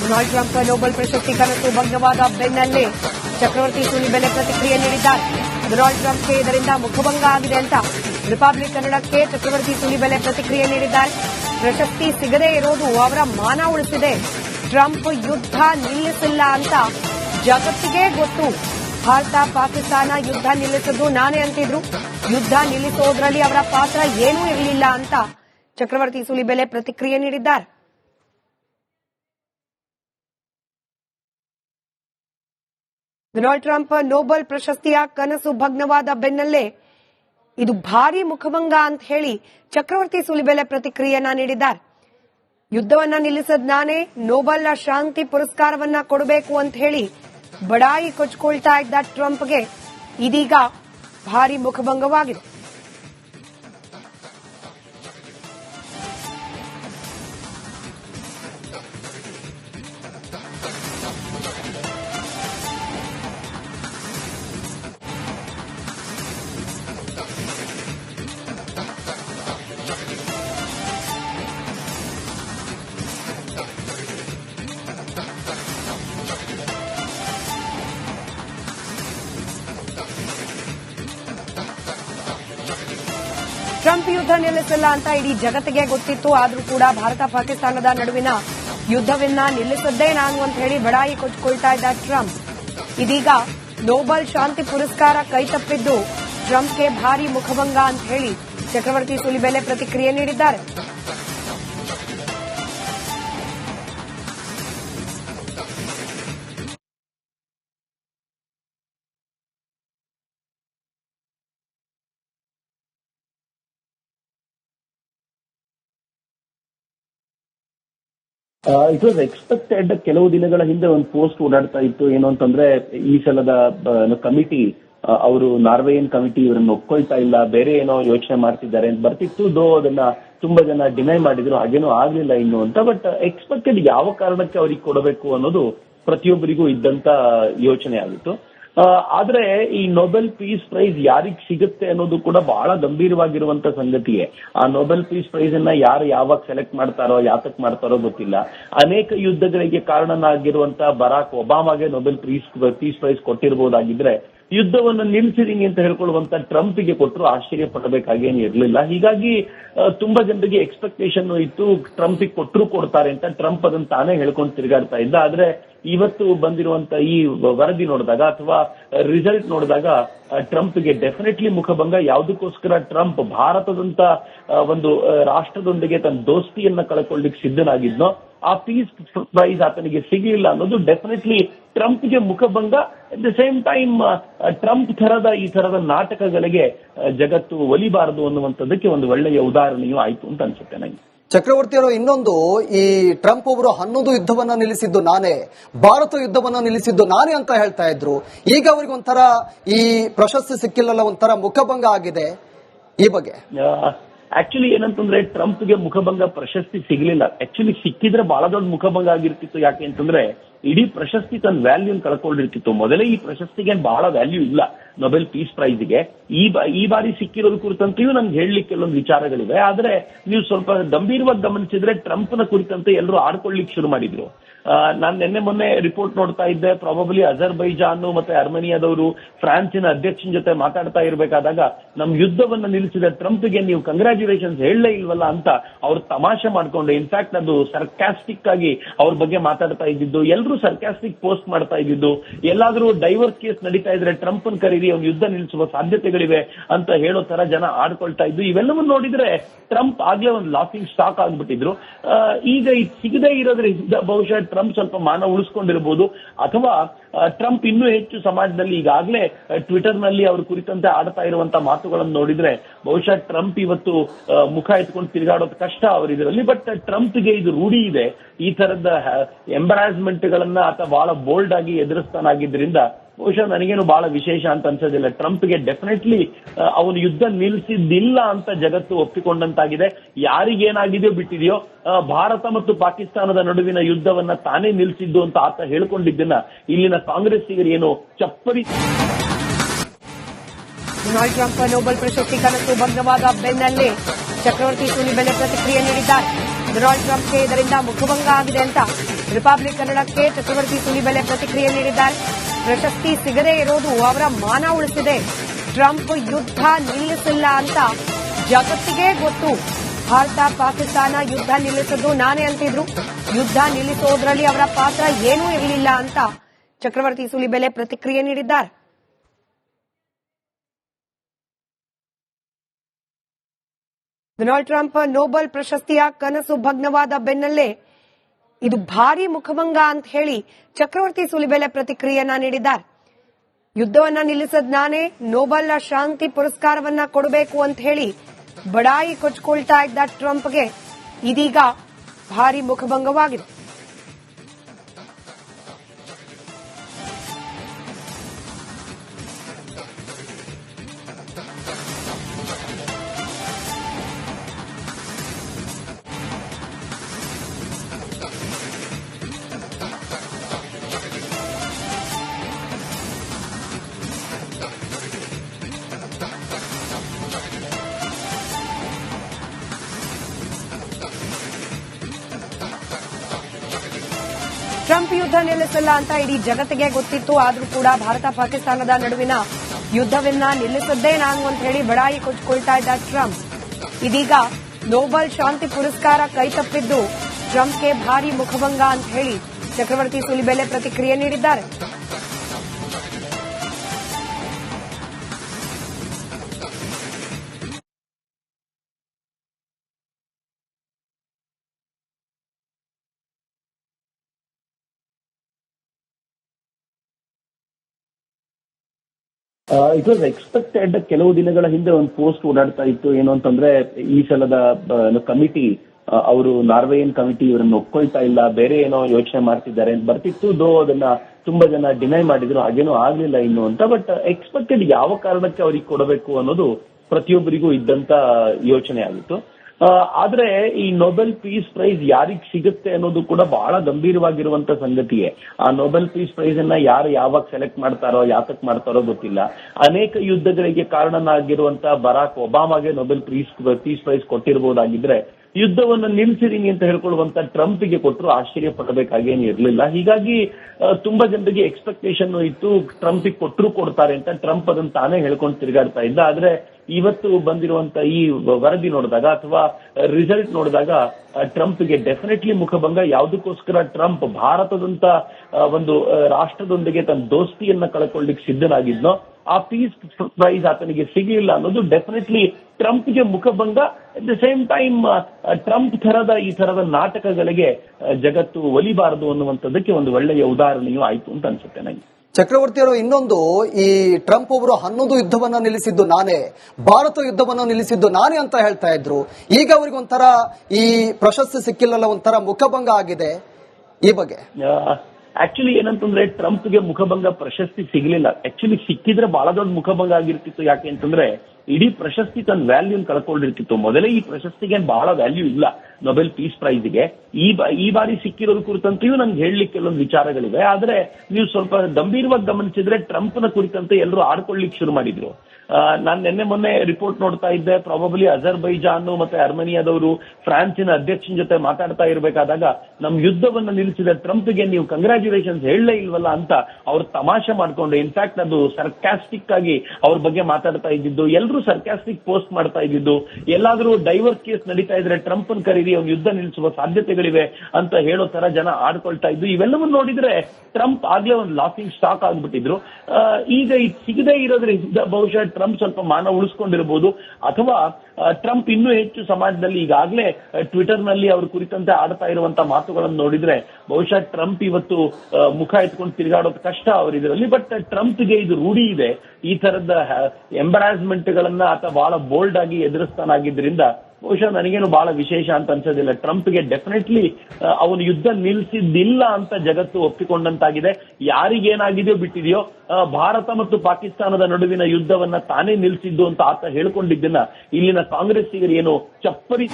Donald Trump Nobel ಪ್ರಶಸ್ತಿ ಕನಸು ಭಂಗವಾದ ಬೆನ್ನಲ್ಲೇ ಚಕ್ರವರ್ತಿ ಸುಲಿಬೆಲೆ ಪ್ರತಿಕ್ರಿಯೆ ನೀಡಿದ್ದಾರೆ. ಡೊನಾಲ್ಡ್ ಟ್ರಂಪ್ಗೆ ಇದರಿಂದ ಮುಖಭಂಗ ಆಗಿದೆ ಅಂತ ರಿಪಬ್ಲಿಕ್ ಕನ್ನಡಕ್ಕೆ ಚಕ್ರವರ್ತಿ ಸುಲಿಬೆಲೆ ಪ್ರತಿಕ್ರಿಯೆ ನೀಡಿದ್ದಾರೆ. ಪ್ರಶಸ್ತಿ ಸಿಗದೇ ಇರೋದು ಅವರ ಮಾನ ಉಳಿಸಿದೆ. ಟ್ರಂಪ್ ಯುದ್ಧ ನಿಲ್ಲಿಸಿಲ್ಲ ಅಂತ ಜಗತ್ತಿಗೆ ಗೊತ್ತು. ಭಾರತ, ಪಾಕಿಸ್ತಾನ ಯುದ್ಧ ನಿಲ್ಲಿಸಿದ್ದು ನಾನೇ ಅಂತಿದ್ರು. ಯುದ್ಧ ನಿಲ್ಲಿಸೋದ್ರಲ್ಲಿ ಅವರ ಪಾತ್ರ ಏನೂ ಇರಲಿಲ್ಲ ಅಂತ ಚಕ್ರವರ್ತಿ ಸುಲಿಬೆಲೆ ಪ್ರತಿಕ್ರಿಯೆ ನೀಡಿದ್ದಾರೆ. ಡೊನಾಲ್ಡ್ ಟ್ರಂಪ್ ನೋಬಲ್ ಪ್ರಶಸ್ತಿಯ ಕನಸು ಭಗ್ನವಾದ ಬೆನ್ನಲ್ಲೇ ಇದು ಭಾರಿ ಮುಖಭಂಗ ಅಂತ ಹೇಳಿ ಚಕ್ರವರ್ತಿ ಸುಲಿಬೆಲೆ ಪ್ರತಿಕ್ರಿಯೆಯನ್ನ ನೀಡಿದ್ದಾರೆ. ಯುದ್ಧವನ್ನ ನಿಲ್ಲಿಸದ್ ನಾನೇ ನೊಬೆಲ್ ಶಾಂತಿ ಪುರಸ್ಕಾರವನ್ನ ಕೊಡಬೇಕು ಅಂತ ಹೇಳಿ ಬಡಾಯಿ ಕೊಚ್ಕೊಳ್ತಾ ಇದ್ದ ಟ್ರಂಪ್ಗೆ ಇದೀಗ ಭಾರಿ ಮುಖಭಂಗವಾಗಿದೆ. ಟ್ರಂಪ್ ಯುದ್ಧ ನಿಲ್ಲಿಸಲ್ಲ ಅಂತ ಇಡೀ ಜಗತ್ತಿಗೆ ಗೊತ್ತಿತ್ತು. ಆದ್ರೂ ಕೂಡ ಭಾರತ ಪಾಕಿಸ್ತಾನದ ನಡುವಿನ ಯುದ್ಧವನ್ನ ನಿಲ್ಲಿಸದ್ದೇ ನಾನು ಅಂತ ಹೇಳಿ ಬಡಾಯಿ ಕೊಚ್ಕೊಳ್ತಾ ಇದ್ದ ಟ್ರಂಪ್. ಇದೀಗ ನೊಬೆಲ್ ಶಾಂತಿ ಪುರಸ್ಕಾರ ಕೈತಪ್ಪಿದ್ದು ಟ್ರಂಪ್ಗೆ ಭಾರಿ ಮುಖಭಂಗ ಅಂತ ಹೇಳಿ ಚಕ್ರವರ್ತಿ ಸುಲಿಬೆಲೆ ಪ್ರತಿಕ್ರಿಯೆ ನೀಡಿದ್ದಾರೆ. ಇಟ್ ವಾಸ್ ಎಕ್ಸ್ಪೆಕ್ಟೆಡ್ ಕೆಲವು ದಿನಗಳ ಹಿಂದೆ ಒಂದು ಪೋಸ್ಟ್ ಓಡಾಡ್ತಾ ಇತ್ತು. ಏನು ಅಂತಂದ್ರೆ, ಈ ಸಲದ ಕಮಿಟಿ ಅವರು ನಾರ್ವೇಯನ್ ಕಮಿಟಿ ಇವರನ್ನು ಒಪ್ಕೊಳ್ತಾ ಇಲ್ಲ, ಬೇರೆ ಏನೋ ಯೋಚನೆ ಮಾಡ್ತಿದ್ದಾರೆ ಅಂತ ಬರ್ತಿತ್ತು. ದೋ ಅದನ್ನ ತುಂಬಾ ಜನ ಡಿನೈ ಮಾಡಿದ್ರು, ಹಾಗೇನೂ ಆಗ್ಲಿಲ್ಲ ಇನ್ನು ಅಂತ. ಬಟ್ ಎಕ್ಸ್ಪೆಕ್ಟೆಡ್ ಯಾವ ಕಾರಣಕ್ಕೆ ಅವ್ರಿಗೆ ಕೊಡಬೇಕು ಅನ್ನೋದು ಪ್ರತಿಯೊಬ್ಬರಿಗೂ ಇದ್ದಂತ ಯೋಚನೆ ಆಗಿತ್ತು. ಆದ್ರೆ ಈ ನೊಬೆಲ್ ಪೀಸ್ ಪ್ರೈಸ್ ಯಾರಿಗ್ ಸಿಗುತ್ತೆ ಅನ್ನೋದು ಕೂಡ ಬಹಳ ಗಂಭೀರವಾಗಿರುವಂತ ಸಂಗತಿಯೇ. ಆ ನೊಬೆಲ್ ಪೀಸ್ ಪ್ರೈಸ್ ಅನ್ನ ಯಾರು ಯಾವಾಗ ಸೆಲೆಕ್ಟ್ ಮಾಡ್ತಾರೋ, ಯಾತಕ್ ಮಾಡ್ತಾರೋ ಗೊತ್ತಿಲ್ಲ. ಅನೇಕ ಯುದ್ಧಗಳಿಗೆ ಕಾರಣನಾಗಿರುವಂತ ಬರಾಕ್ ಒಬಾಮಾಗೆ ನೊಬೆಲ್ ಪೀಸ್ ಪೀಸ್ ಪ್ರೈಸ್ ಕೊಟ್ಟಿರಬಹುದಾಗಿದ್ರೆ ಯುದ್ಧವನ್ನು ನಿಲ್ಲಿಸಿದೀನಿ ಅಂತ ಹೇಳ್ಕೊಳ್ಳುವಂತ ಟ್ರಂಪ್ಗೆ ಕೊಟ್ಟರು ಆಶ್ಚರ್ಯ ಪಡಬೇಕಾಗೇನು ಇರಲಿಲ್ಲ. ಹೀಗಾಗಿ ತುಂಬಾ ಜನರಿಗೆ ಎಕ್ಸ್ಪೆಕ್ಟೇಷನ್ ಇತ್ತು, ಟ್ರಂಪ್ಗೆ ಕೊಟ್ಟರು ಕೊಡ್ತಾರೆ ಅಂತ ಟ್ರಂಪ್ ಅದನ್ನ ತಾನೇ ಹೇಳ್ಕೊಂಡು ತಿರುಗಾಡ್ತಾ ಇದ್ದ. ಆದ್ರೆ ಇವತ್ತು ಬಂದಿರುವಂತ ಈ ವರದಿ ನೋಡಿದಾಗ ಅಥವಾ ರಿಸಲ್ಟ್ ನೋಡಿದಾಗ ಟ್ರಂಪ್ಗೆ ಡೆಫಿನೆಟ್ಲಿ ಮುಖಭಂಗ. ಯಾವುದಕ್ಕೋಸ್ಕರ ಟ್ರಂಪ್ ಭಾರತದಂತ ಒಂದು ರಾಷ್ಟ್ರದೊಂದಿಗೆ ತನ್ನ ದೋಸ್ತಿಯನ್ನ ಕಳ್ಕೊಳ್ಳಿಕ್ ಸಿದ್ಧನಾಗಿದ್ನೋ, ಆ ಪೀಸ್ ಪ್ರೈಸ್ ಆತನಿಗೆ ಸಿಗಲಿಲ್ಲ ಅನ್ನೋದು ಡೆಫಿನೆಟ್ಲಿ ಟ್ರಂಪ್ಗೆ ಮುಖಭಂಗ. At the same time Trump ತರದ ಈ ತರದ ನಾಟಕಗಳಿಗೆ ಜಗತ್ತು ಒಲಿಬಾರದು ಅನ್ನುವಂಥದ್ದಕ್ಕೆ ಒಂದು ಒಳ್ಳೆಯ ಉದಾಹರಣೆಯೂ ಆಯ್ತು ಅಂತ ಅನ್ಸುತ್ತೆ ನನಗೆ ಚಕ್ರವರ್ತಿಯವರು ಇನ್ನೊಂದು, ಈ ಟ್ರಂಪ್ ಅವರು ಹನ್ನೊಂದು ಯುದ್ಧವನ್ನ ನಿಲ್ಲಿಸಿದ್ದು ನಾನೇ, ಭಾರತ ಯುದ್ಧವನ್ನ ನಿಲ್ಲಿಸಿದ್ದು ನಾನೇ ಅಂತ ಹೇಳ್ತಾ ಇದ್ರು. ಈಗ ಅವ್ರಿಗೆ ಒಂಥರ ಈ ಪ್ರಶಸ್ತಿ ಸಿಕ್ಕಿಲ್ಲಲ್ಲ, ಒಂಥರ ಮುಖಭಂಗ ಆಗಿದೆ. ಈ ಬಗ್ಗೆ. ಆಕ್ಚುಲಿ ಏನಂತಂದ್ರೆ ಟ್ರಂಪ್ಗೆ ಮುಖಭಂಗ ಪ್ರಶಸ್ತಿ ಸಿಗ್ಲಿಲ್ಲ. ಆಕ್ಚುಲಿ ಸಿಕ್ಕಿದ್ರೆ ಬಹಳ ದೊಡ್ಡ ಮುಖಭಂಗ ಆಗಿರ್ತಿತ್ತು ಯಾಕೆ ಅಂತಂದ್ರೆ ಇಡೀ ಪ್ರಶಸ್ತಿ ತನ್ನ ವ್ಯಾಲ್ಯೂನ್ ಕಳ್ಕೊಂಡಿರ್ತಿತ್ತು. ಮೊದಲೇ ಈ ಪ್ರಶಸ್ತಿಗೆ ಬಹಳ ವ್ಯಾಲ್ಯೂ ಇಲ್ಲ. ನೊಬೆಲ್ ಪೀಸ್ ಪ್ರೈಸ್ಗೆ ಈ ಈ ಬಾರಿ ಸಿಕ್ಕಿರೋದು ಕುರಿತಂತೆಯೂ ನನ್ಗೆ ಹೇಳಲಿಕ್ಕೆ ಕೆಲವೊಂದು ವಿಚಾರಗಳಿವೆ. ಆದ್ರೆ ನೀವು ಸ್ವಲ್ಪ ಗಂಭೀರವಾಗಿ ಗಮನಿಸಿದ್ರೆ ಟ್ರಂಪ್ನ ಕುರಿತಂತೆ ಎಲ್ಲರೂ ಆಡ್ಕೊಳ್ಳಿಕ್ ಶುರು ಮಾಡಿದ್ರು. ನಾನು ನಿನ್ನೆ ಮೊನ್ನೆ ರಿಪೋರ್ಟ್ ನೋಡ್ತಾ ಇದ್ದೆ. ಪ್ರಾಬಬ್ಲಿ ಅಜರ್ಬೈಜಾನ್ ಮತ್ತೆ ಅರ್ಮೇನಿಯಾದವರು ಫ್ರಾನ್ಸಿನ ಅಧ್ಯಕ್ಷನ ಜೊತೆ ಮಾತಾಡ್ತಾ ಇರಬೇಕಾದಾಗ ನಮ್ ಯುದ್ಧವನ್ನ ನಿಲ್ಲಿಸಿದ ಟ್ರಂಪ್ಗೆ ನೀವು ಕಂಗ್ರಾಚ್ಯುಲೇಷನ್ಸ್ ಹೇಳಲೇ ಇಲ್ವಲ್ಲ ಅಂತ ಅವ್ರು ತಮಾಷೆ ಮಾಡ್ಕೊಂಡು. ಇನ್ಫ್ಯಾಕ್ಟ್ ಅದು ಸರ್ಕಾಸ್ಟಿಕ್ ಆಗಿ ಅವ್ರ ಬಗ್ಗೆ ಮಾತಾಡ್ತಾ ಇದ್ದಿದ್ದು. ಎಲ್ಲರೂ ಸರ್ಕಾಸ್ಟಿಕ್ ಪೋಸ್ಟ್ ಮಾಡ್ತಾ ಇದ್ದಿದ್ದು, ಎಲ್ಲಾದ್ರೂ ಡೈವರ್ಸ್ ಕೇಸ್ ನಡೀತಾ ಇದ್ರೆ ಟ್ರಂಪ್ ಕರೀರಿ, ಅವ್ನು ಯುದ್ಧ ನಿಲ್ಲಿಸುವ ಸಾಧ್ಯತೆಗಳಿವೆ ಅಂತ ಹೇಳೋ ತರ ಜನ ಆಡ್ಕೊಳ್ತಾ ಇದ್ದು, ಇವೆಲ್ಲವನ್ನು ನೋಡಿದ್ರೆ ಟ್ರಂಪ್ ಆಗ್ಲೇ ಒಂದು ಲಾಫಿಂಗ್ ಸ್ಟಾಕ್ ಆಗ್ಬಿಟ್ಟಿದ್ರು. ಈಗ ಇದು ಸಿಗದೇ ಇರೋದ್ರಿಂದ ಬಹುಶಃ ಟ್ರಂಪ್ ಸ್ವಲ್ಪ ಮಾನ ಉಳಿಸ್ಕೊಂಡಿರ್ಬೋದು, ಅಥವಾ ಟ್ರಂಪ್ ಇನ್ನೂ ಹೆಚ್ಚು ಸಮಾಜದಲ್ಲಿ ಈಗಾಗಲೇ ಟ್ವಿಟರ್ನಲ್ಲಿ ಅವ್ರ ಕುರಿತಂತೆ ಆಡ್ತಾ ಇರುವಂತ ಮಾತುಗಳನ್ನು ನೋಡಿದ್ರೆ, ಬಹುಶಃ ಟ್ರಂಪ್ ಇವತ್ತು ಮುಖ ಎತ್ಕೊಂಡು ತಿರುಗಾಡೋದು ಕಷ್ಟ ಅವ್ರ ಇದರಲ್ಲಿ. ಬಟ್ ಟ್ರಂಪ್ಗೆ ಇದು ರೂಢಿ ಇದೆ. ಈ ತರದ ಎಂಬರಾಸ್ಮೆಂಟ್ ಗಳನ್ನ ಅಥವಾ ಬಹಳ ಬೋಲ್ಡ್ ಆಗಿ ಎದುರಿಸ್ತಾನಾಗಿದ್ರಿಂದ ಬಹುಶಃ ನನಗೇನು ಬಹಳ ವಿಶೇಷ ಅಂತ ಅನ್ಸೋದಿಲ್ಲ. ಟ್ರಂಪ್ಗೆ ಡೆಫಿನೆಟ್ಲಿ ಅವನು ಯುದ್ಧ ನಿಲ್ಲಿಸಿದ್ದಿಲ್ಲ ಅಂತ ಜಗತ್ತು ಒಪ್ಪಿಕೊಂಡಂತಾಗಿದೆ. ಯಾರಿಗೇನಾಗಿದೆಯೋ ಬಿಟ್ಟಿದೆಯೋ ಭಾರತ ಮತ್ತು ಪಾಕಿಸ್ತಾನದ ನಡುವಿನ ಯುದ್ಧವನ್ನ ತಾನೇ ನಿಲ್ಲಿಸಿದ್ದು ಅಂತ ಆತ ಹೇಳ್ಕೊಂಡಿದ್ದನ್ನ ಇಲ್ಲಿನ ಕಾಂಗ್ರೆಸ್ಸಿಗರು ಏನು ಚಪ್ಪರಿ. ಡೊನಾಲ್ಡ್ ಟ್ರಂಪ್ ನೋಬೆಲ್ ಪ್ರಶಸ್ತಿ ಕನಸು ಭಂಗವಾದ ಬೆನ್ನಲ್ಲಿ ಚಕ್ರವರ್ತಿ ಸುಲಿಬೆಲೆ ಪ್ರತಿಕ್ರಿಯೆ ನೀಡಿದ್ದಾರೆ. ಡೊನಾಲ್ಡ್ ಟ್ರಂಪ್ಗೆ ಇದರಿಂದ ಮುಖಭಂಗ ಆಗಿದೆ ಅಂತ ರಿಪಬ್ಲಿಕ್ ಕನ್ನಡಕ್ಕೆ ಚಕ್ರವರ್ತಿ ಸುಲಿಬೆಲೆ ಪ್ರತಿಕ್ರಿಯೆ ನೀಡಿದ್ದಾರೆ. ಪ್ರಶಸ್ತಿ ಸಿಗದೇ ಇರೋದು ಅವರ ಮಾನ ಉಳಿಸಿದೆ. ಟ್ರಂಪ್ ಯುದ್ಧ ನಿಲ್ಲಿಸಿಲ್ಲ ಅಂತ ಜಗತ್ತಿಗೆ ಗೊತ್ತು. ಭಾರತ ಪಾಕಿಸ್ತಾನ ಯುದ್ಧ ನಿಲ್ಲಿಸೋದು ನಾನೇ ಅಂತಿದ್ರು. ಯುದ್ಧ ನಿಲ್ಲಿಸೋದ್ರಲ್ಲಿ ಅವರ ಪಾತ್ರ ಏನೂ ಇರಲಿಲ್ಲ ಅಂತ ಚಕ್ರವರ್ತಿ ಸುಲಿಬೆಲೆ ಪ್ರತಿಕ್ರಿಯೆ ನೀಡಿದ್ದಾರೆ. ಡೊನಾಲ್ಡ್ ಟ್ರಂಪ್ ನೋಬಲ್ ಪ್ರಶಸ್ತಿಯ ಕನಸು ಭಗ್ನವಾದ ಬೆನ್ನಲ್ಲೇ ಇದು ಭಾರಿ ಮುಖಭಂಗ ಅಂತ ಹೇಳಿ ಚಕ್ರವರ್ತಿ ಸುಲಿಬೆಲೆ ಪ್ರತಿಕ್ರಿಯೆಯನ್ನ ನೀಡಿದ್ದಾರೆ. ಯುದ್ಧವನ್ನ ನಿಲ್ಲಿಸದ್ ನಾನೇ ನೋಬೆಲ್ ಶಾಂತಿ ಪುರಸ್ಕಾರವನ್ನ ಕೊಡಬೇಕು ಅಂತ ಹೇಳಿ ಬಡಾಯಿ ಕೊಚ್ಕೊಳ್ತಾ ಇದ್ದ ಟ್ರಂಪ್ಗೆ ಇದೀಗ ಭಾರಿ ಮುಖಭಂಗವಾಗಿದೆ. ಟ್ರಂಪ್ ಯುದ್ಧ ನಿಲ್ಲಿಸಲ್ಲ ಅಂತ ಇಡೀ ಜಗತ್ತಿಗೆ ಗೊತ್ತಿತ್ತು. ಆದರೂ ಕೂಡ ಭಾರತ ಪಾಕಿಸ್ತಾನದ ನಡುವಿನ ಯುದ್ಧವನ್ನ ನಿಲ್ಲಿಸದ್ದೇ ನಾನು ಅಂತ ಹೇಳಿ ಬಡಾಯಿ ಕೊಚ್ಕೊಳ್ತಾ ಇದ್ದ ಟ್ರಂಪ್. ಇದೀಗ ನೋಬಲ್ ಶಾಂತಿ ಪುರಸ್ಕಾರ ಕೈತಪ್ಪಿದ್ದು ಟ್ರಂಪ್ಗೆ ಭಾರಿ ಮುಖಭಂಗ ಅಂತ ಹೇಳಿ ಚಕ್ರವರ್ತಿ ಸುಲಿಬೆಲೆ ಪ್ರತಿಕ್ರಿಯೆ ನೀಡಿದ್ದಾರೆ. ಇಟ್ ವಾಸ್ ಎಕ್ಸ್ಪೆಕ್ಟೆಡ್ ಕೆಲವು ದಿನಗಳ ಹಿಂದೆ ಒಂದು ಪೋಸ್ಟ್ ಓಡಾಡ್ತಾ ಇತ್ತು. ಏನು ಅಂತಂದ್ರೆ, ಈ ಸಲದ ಕಮಿಟಿ ಅವರು ನಾರ್ವೇಯನ್ ಕಮಿಟಿ ಇವರನ್ನ ಒಪ್ಕೊಳ್ತಾ ಇಲ್ಲ. ಬೇರೆ ಏನೋ ಯೋಚನೆ ಮಾಡ್ತಿದ್ದಾರೆ ಅಂತ ಬರ್ತಿತ್ತು. ದೋ ಅದನ್ನ ತುಂಬಾ ಜನ ಡಿನೈ ಮಾಡಿದ್ರು. ಹಾಗೇನೂ ಆಗ್ಲಿಲ್ಲ ಇನ್ನು ಅಂತ. ಬಟ್ ಎಕ್ಸ್ಪೆಕ್ಟೆಡ್ ಯಾವ ಕಾರಣಕ್ಕೆ ಅವ್ರಿಗೆ ಕೊಡಬೇಕು ಅನ್ನೋದು ಪ್ರತಿಯೊಬ್ಬರಿಗೂ ಇದ್ದಂತ ಯೋಚನೆ ಆಗಿತ್ತು. ಆದ್ರೆ ಈ ನೊಬೆಲ್ ಪೀಸ್ ಪ್ರೈಸ್ ಯಾರಿಗ್ ಸಿಗುತ್ತೆ ಅನ್ನೋದು ಕೂಡ ಬಹಳ ಗಂಭೀರವಾಗಿರುವಂತ ಸಂಗತಿಯೇ. ಆ ನೊಬೆಲ್ ಪೀಸ್ ಪ್ರೈಸ್ ಅನ್ನ ಯಾರು ಯಾವಾಗ ಸೆಲೆಕ್ಟ್ ಮಾಡ್ತಾರೋ, ಯಾತಕ್ ಮಾಡ್ತಾರೋ ಗೊತ್ತಿಲ್ಲ. ಅನೇಕ ಯುದ್ಧಗಳಿಗೆ ಕಾರಣನಾಗಿರುವಂತ ಬರಾಕ್ ಒಬಾಮಾಗೆ ನೊಬೆಲ್ ಪೀಸ್ ಪೀಸ್ ಪ್ರೈಸ್ ಕೊಟ್ಟಿರಬಹುದಾಗಿದ್ರೆ ಯುದ್ಧವನ್ನು ನಿಲ್ಸಿದೀನಿ ಅಂತ ಹೇಳ್ಕೊಳ್ಳುವಂತ ಟ್ರಂಪ್ಗೆ ಕೊಟ್ಟರು ಆಶ್ಚರ್ಯ ಪಡಬೇಕಾಗೇನು ಇರಲಿಲ್ಲ. ಹೀಗಾಗಿ ತುಂಬಾ ಜನರಿಗೆ ಎಕ್ಸ್ಪೆಕ್ಟೇಷನ್ ಇತ್ತು, ಟ್ರಂಪ್ಗೆ ಕೊಟ್ಟರು ಕೊಡ್ತಾರೆ ಅಂತ ಟ್ರಂಪ್ ಅದನ್ನ ತಾನೇ ಹೇಳ್ಕೊಂಡು ತಿರುಗಾಡ್ತಾ ಇದ್ದ. ಆದ್ರೆ ಇವತ್ತು ಬಂದಿರುವಂತ ಈ ವರದಿ ನೋಡಿದಾಗ ಅಥವಾ ರಿಸಲ್ಟ್ ನೋಡಿದಾಗ ಟ್ರಂಪ್ಗೆ ಡೆಫಿನೆಟ್ಲಿ ಮುಖಭಂಗ. ಯಾವುದಕ್ಕೋಸ್ಕರ ಟ್ರಂಪ್ ಭಾರತದಂತ ಒಂದು ರಾಷ್ಟ್ರದೊಂದಿಗೆ ತನ್ನ ದೋಸ್ತಿಯನ್ನ ಕಳ್ಕೊಳ್ಳಿಕ್ ಸಿದ್ಧನಾಗಿದ್ನೋ, ಆ ಪೀಸ್ ಪ್ರೈಸ್ ಆತನಿಗೆ ಸಿಗಲಿಲ್ಲ ಅನ್ನೋದು ಡೆಫಿನೆಟ್ಲಿ ಟ್ರಂಪ್ಗೆ ಮುಖಭಂಗ. At the same time Trump ತರದ ಈ ತರದ ನಾಟಕಗಳಿಗೆ ಜಗತ್ತು ಒಲಿಬಾರದು ಅನ್ನುವಂಥದ್ದಕ್ಕೆ ಒಂದು ಒಳ್ಳೆಯ ಉದಾಹರಣೆಯೂ ಆಯ್ತು ಅಂತ ಅನ್ಸುತ್ತೆ ನನಗೆ ಚಕ್ರವರ್ತಿ ಅವರು ಇನ್ನೊಂದು, ಈ ಟ್ರಂಪ್ ಅವರು ಹನ್ನೊಂದು ಯುದ್ಧವನ್ನ ನಿಲ್ಲಿಸಿದ್ದು ನಾನೇ, ಭಾರತ ಯುದ್ಧವನ್ನ ನಿಲ್ಲಿಸಿದ್ದು ನಾನೇ ಅಂತ ಹೇಳ್ತಾ ಇದ್ರು. ಈಗ ಅವ್ರಿಗೆ ಒಂಥರ ಈ ಪ್ರಶಸ್ತಿ ಸಿಕ್ಕಿಲ್ಲಲ್ಲ, ಒಂಥರ ಮುಖಭಂಗ ಆಗಿದೆ. ಈ ಬಗ್ಗೆ. ಆಕ್ಚುಲಿ ಏನಂತಂದ್ರೆ ಟ್ರಂಪ್ಗೆ ಮುಖಭಂಗ ಪ್ರಶಸ್ತಿ ಸಿಗಲಿಲ್ಲ. ಆಕ್ಚುಲಿ ಸಿಕ್ಕಿದ್ರೆ ಬಹಳ ದೊಡ್ಡ ಮುಖಭಂಗ ಆಗಿರ್ತಿತ್ತು. ಯಾಕೆ ಅಂತಂದ್ರೆ ಇಡೀ ಪ್ರಶಸ್ತಿ ತನ್ನ ವ್ಯಾಲ್ಯೂನ್ ಕಳ್ಕೊಂಡಿರ್ತಿತ್ತು. ಮೊದಲೇ ಈ ಪ್ರಶಸ್ತಿಗೆ ಬಹಳ ವ್ಯಾಲ್ಯೂ ಇಲ್ಲ. ನೊಬೆಲ್ ಪೀಸ್ ಪ್ರೈಸ್ಗೆ ಈ ಈ ಬಾರಿ ಸಿಕ್ಕಿರೋದು ಕುರಿತಂತೆಯೂ ನನ್ಗೆ ಹೇಳಲಿಕ್ಕೆ ಕೆಲವೊಂದು ವಿಚಾರಗಳಿವೆ. ಆದ್ರೆ ನೀವು ಸ್ವಲ್ಪ ಗಂಭೀರವಾಗಿ ಗಮನಿಸಿದ್ರೆ ಟ್ರಂಪ್ನ ಕುರಿತಂತೆ ಎಲ್ಲರೂ ಆಡ್ಕೊಳ್ಳಿಕ್ ಶುರು ಮಾಡಿದ್ರು. ನಾನು ನಿನ್ನೆ ಮೊನ್ನೆ ರಿಪೋರ್ಟ್ ನೋಡ್ತಾ ಇದ್ದೆ. ಪ್ರಾಬಬಲಿ ಅಜರ್ಬೈಜಾನ್ ಮತ್ತೆ ಅರ್ಮೇನಿಯಾದವರು ಫ್ರಾನ್ಸಿನ ಅಧ್ಯಕ್ಷನ ಜೊತೆ ಮಾತಾಡ್ತಾ ಇರಬೇಕಾದಾಗ ನಮ್ ಯುದ್ಧವನ್ನ ನಿಲ್ಲಿಸಿದ ಟ್ರಂಪ್ಗೆ ನೀವು ಕಂಗ್ರಾಚ್ಯುಲೇಷನ್ಸ್ ಹೇಳಲೇ ಇಲ್ವಲ್ಲ ಅಂತ ಅವ್ರು ತಮಾಷೆ ಮಾಡ್ಕೊಂಡು ಇನ್ಫ್ಯಾಕ್ಟ್ ಅದು ಸರ್ಕಾಸ್ಟಿಕ್ ಆಗಿ ಅವ್ರ ಬಗ್ಗೆ ಮಾತಾಡ್ತಾ ಇದ್ದಿದ್ದು. ಎಲ್ಲರೂ ಸರ್ಕಾಸ್ಟಿಕ್ ಪೋಸ್ಟ್ ಮಾಡ್ತಾ ಇದ್ದಿದ್ದು. ಎಲ್ಲಾದ್ರೂ ಡೈವರ್ಸ್ ಕೇಸ್ ನಡೀತಾ ಇದ್ರೆ ಟ್ರಂಪ್ ಕರೀರಿ, ಅವ್ನು ಯುದ್ಧ ನಿಲ್ಲಿಸುವ ಸಾಧ್ಯತೆಗಳಿವೆ ಅಂತ ಹೇಳೋ ತರ ಜನ ಆಡ್ಕೊಳ್ತಾ ಇದ್ದು. ಇವೆಲ್ಲವನ್ನು ನೋಡಿದ್ರೆ ಟ್ರಂಪ್ ಆಗ್ಲೇ ಒಂದು ಲಾಫಿಂಗ್ ಸ್ಟಾಕ್ ಆಗ್ಬಿಟ್ಟಿದ್ರು. ಈಗ ಇದು ಸಿಗದೇ ಇರೋದ್ರಿಂದ ಬಹುಶಃ ಟ್ರಂಪ್ ಸ್ವಲ್ಪ ಮಾನ ಉಳಿಸ್ಕೊಂಡಿರ್ಬೋದು. ಅಥವಾ ಟ್ರಂಪ್ ಇನ್ನೂ ಹೆಚ್ಚು ಸಮಾಜದಲ್ಲಿ ಈಗಾಗಲೇ ಟ್ವಿಟರ್ನಲ್ಲಿ ಅವ್ರ ಕುರಿತಂತೆ ಆಡ್ತಾ ಇರುವಂತಹ ಮಾತುಗಳನ್ನು ನೋಡಿದ್ರೆ, ಬಹುಶಃ ಟ್ರಂಪ್ ಇವತ್ತು ಮುಖ ಎತ್ಕೊಂಡು ತಿರುಗಾಡೋದು ಕಷ್ಟ ಅವ್ರ ಇದರಲ್ಲಿ, ಬಟ್ ಟ್ರಂಪ್ಗೆ ಇದು ರೂಢಿ ಇದೆ. ಈ ತರದ ಎಂಬರಾಸ್ಮೆಂಟ್ ಗಳನ್ನ ಆತ ಬಹಳ ಬೋಲ್ಡ್ ಆಗಿ ಎದುರಿಸ್ತಾನಾಗಿದ್ರಿಂದ ಬಹುಶಃ ನನಗೇನು ಬಹಳ ವಿಶೇಷ ಅಂತ ಅನ್ಸೋದಿಲ್ಲ. ಟ್ರಂಪ್ಗೆ ಡೆಫಿನೆಟ್ಲಿ ಅವನು ಯುದ್ಧ ನಿಲ್ಸಿದ್ದಿಲ್ಲ ಅಂತ ಜಗತ್ತು ಒಪ್ಪಿಕೊಂಡಂತಾಗಿದೆ. ಯಾರಿಗೇನಾಗಿದೆಯೋ ಬಿಟ್ಟಿದೆಯೋ ಭಾರತ ಮತ್ತು ಪಾಕಿಸ್ತಾನದ ನಡುವಿನ ಯುದ್ಧವನ್ನ ತಾನೇ ನಿಲ್ಸಿದ್ದು ಅಂತ ಆತ ಹೇಳ್ಕೊಂಡಿದ್ದನ್ನ ಇಲ್ಲಿನ ಕಾಂಗ್ರೆಸ್ಸಿಗರು ಏನು ಚಪ್ಪರಿ